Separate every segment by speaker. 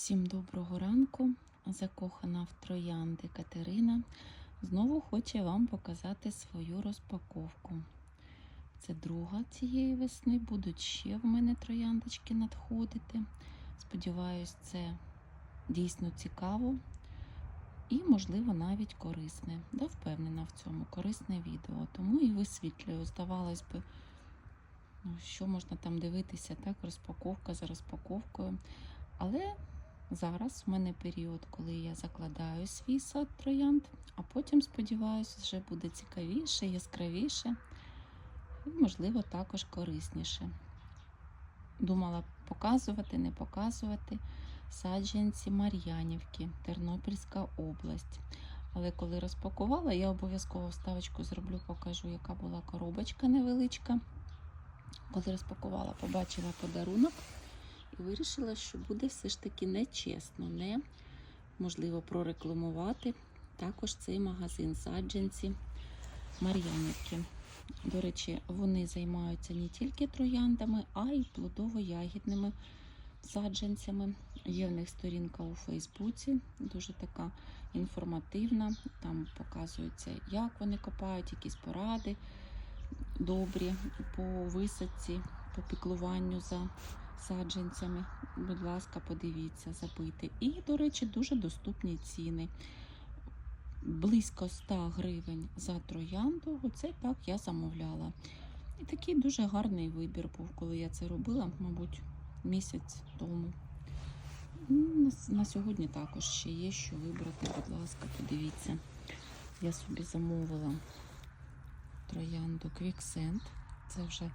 Speaker 1: Всім доброго ранку. Закохана в троянди Катерина знову хоче вам показати свою розпаковку. Це друга цієї весни. Будуть ще в мене трояндочки надходити. Сподіваюсь, це дійсно цікаво і, можливо, навіть корисне. Да, впевнена в цьому корисне відео. Тому і висвітлюю. Здавалось би, ну, що можна там дивитися, так, розпаковка за розпаковкою. Але зараз в мене період, коли я закладаю свій сад троянд, а потім, сподіваюся, вже буде цікавіше, яскравіше і, можливо, також корисніше. Думала показувати, не показувати саджанці Мар'янівки, Тернопільська область. Але коли розпакувала, я обов'язково вставочку зроблю, покажу, яка була коробочка невеличка. Коли розпакувала, побачила подарунок вирішила, що буде все ж таки нечесно, не можливо прорекламувати також цей магазин саджанці Мар'янівки. До речі, вони займаються не тільки трояндами, а й плодово-ягідними саджанцями. Є в них сторінка у Фейсбуці, дуже така інформативна. Там показується, як вони копають, якісь поради добрі по висадці, по піклуванню за саджанцями. Будь ласка, подивіться, забити. І, до речі, дуже доступні ціни. Близько 100 гривень за троянду. Оце так я замовляла. І такий дуже гарний вибір був, коли я це робила, мабуть, місяць тому. На, на сьогодні також ще є що вибрати, будь ласка, подивіться. Я собі замовила троянду Quicksand. Це вже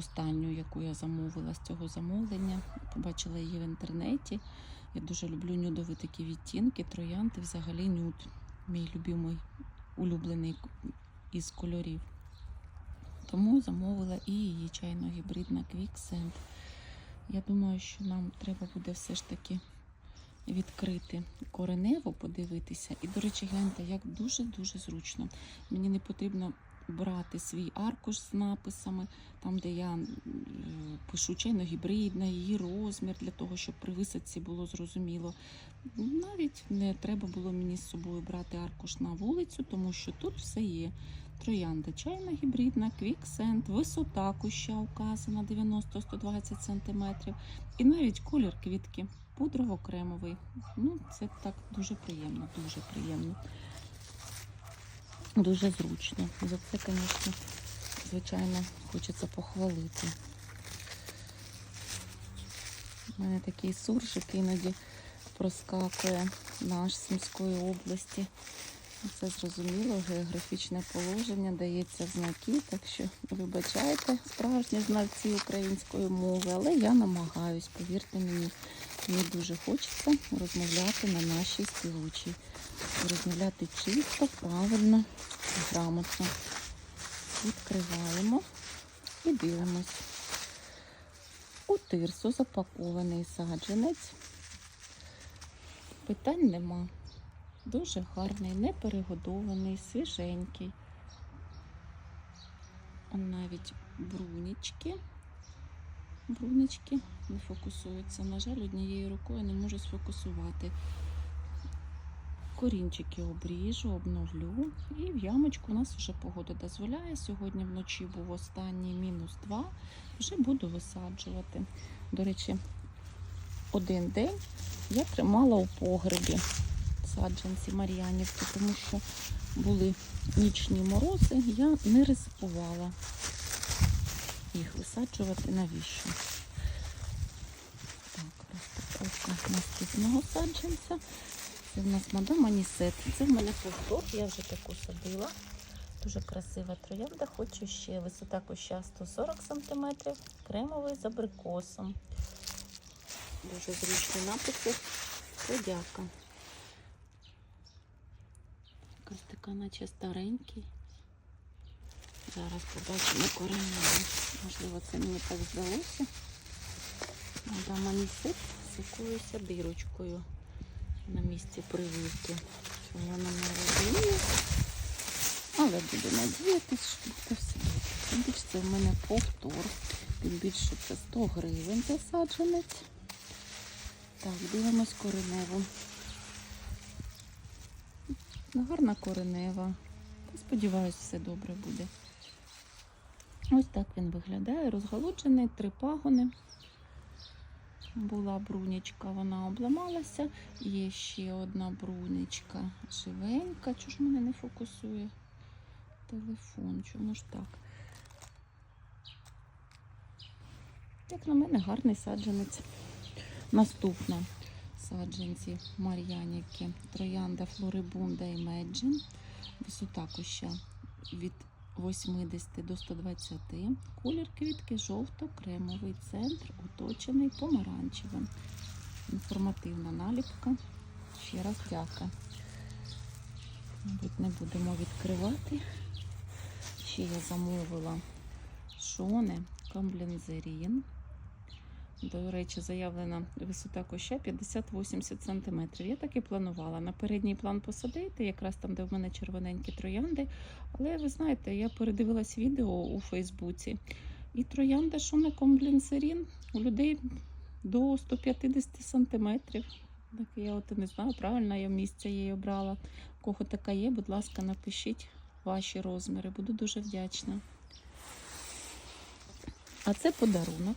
Speaker 1: останню, яку я замовила з цього замовлення. Побачила її в інтернеті. Я дуже люблю нюдові такі відтінки. Троянди взагалі нюд. Мій любимий улюблений із кольорів. Тому замовила і її чайно-гібридна Quicksand. Я думаю, що нам треба буде все ж таки відкрити коренево, подивитися. І, до речі, гляньте, як дуже-дуже зручно. Мені не потрібно брати свій аркуш з написами, там, де я пишу чайно-гібридна, її розмір, для того, щоб при висадці було зрозуміло. Навіть не треба було мені з собою брати аркуш на вулицю, тому що тут все є. Троянда чайна гібридна, квіксенд, висота куща указана 90-120 см. І навіть колір квітки пудрово-кремовий. Ну, це так дуже приємно, дуже приємно. Дуже зручно. За це, звісно, звичайно, хочеться похвалити. У мене такий суржик іноді проскакує наш з Сумської області. Це зрозуміло, географічне положення дається в знаки, так що вибачайте справжні знавці української мови, але я намагаюсь, повірте мені, мені дуже хочеться розмовляти на нашій співучій. Розмовляти чисто, правильно, грамотно. Відкриваємо і дивимось. У тирсу запакований саджанець. Питань нема. Дуже гарний, не перегодований, свіженький. Он навіть брунічки. Брунички не фокусуються. На жаль, однією рукою не можу сфокусувати. Корінчики обріжу, обновлю. І в ямочку у нас вже погода дозволяє. Сьогодні вночі був останній мінус 2. Вже буду висаджувати. До речі, один день я тримала у погребі саджанці Мар'янівки, тому що були нічні морози, я не ризикувала їх висаджувати навіщо. Так, розпаковка наступного саджанця. Це в нас мадам Анісет. Це в мене повтор, я вже таку садила. Дуже красива троянда. Хочу ще висота куща 140 см, кремовий з абрикосом. Дуже зручні написи. Подяка. Якась така, наче старенький. Зараз побачимо кореневу. Можливо, це мені так здалося. Мадам Анісет з якоюсь дирочкою на місці прививки. Чому вона не розуміє? Але буду надіятися, що буде все. Тим більше це в мене повтор. Тим більше це 100 гривень за саджанець. Так, дивимось кореневу. Ну, Гарна коренева. Сподіваюсь, все добре буде. Ось так він виглядає. Розголуджений, три пагони. Була брунечка, вона обламалася. Є ще одна брунечка живенька. Чого ж мене не фокусує? Телефон, чому ж так? Як на мене, гарний саджанець. Наступна саджанці Мар'яніки, троянда Флорибунда і Меджин. Висота куща від 80 до 120. Колір квітки жовто-кремовий центр, оточений помаранчевим. Інформативна наліпка. Ще раз дяка. Мабуть, не будемо відкривати. Ще я замовила шони камблензерін. До речі, заявлена висота куща 50-80 см. Я так і планувала. На передній план посадити, якраз там, де в мене червоненькі троянди. Але ви знаєте, я передивилась відео у Фейсбуці. І троянда шоником блінсерін у людей до 150 см. Так я от і не знаю, правильно я місце її обрала. У кого така є, будь ласка, напишіть ваші розміри. Буду дуже вдячна. А це подарунок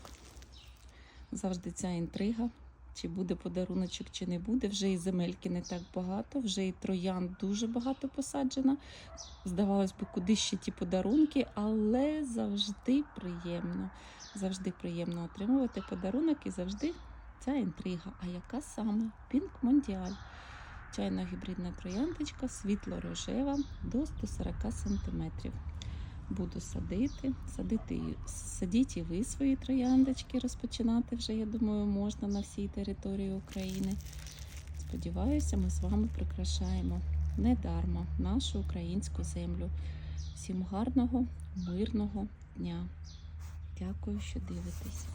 Speaker 1: завжди ця інтрига. Чи буде подаруночок, чи не буде. Вже і земельки не так багато, вже і троян дуже багато посаджено. Здавалось би, куди ще ті подарунки, але завжди приємно. Завжди приємно отримувати подарунок і завжди ця інтрига. А яка саме? Пінк Мондіаль. Чайна гібридна трояндочка, світло-рожева до 140 см буду садити. Садити, садіть і ви свої трояндочки розпочинати вже, я думаю, можна на всій території України. Сподіваюся, ми з вами прикрашаємо недарма нашу українську землю. Всім гарного, мирного дня. Дякую, що дивитесь.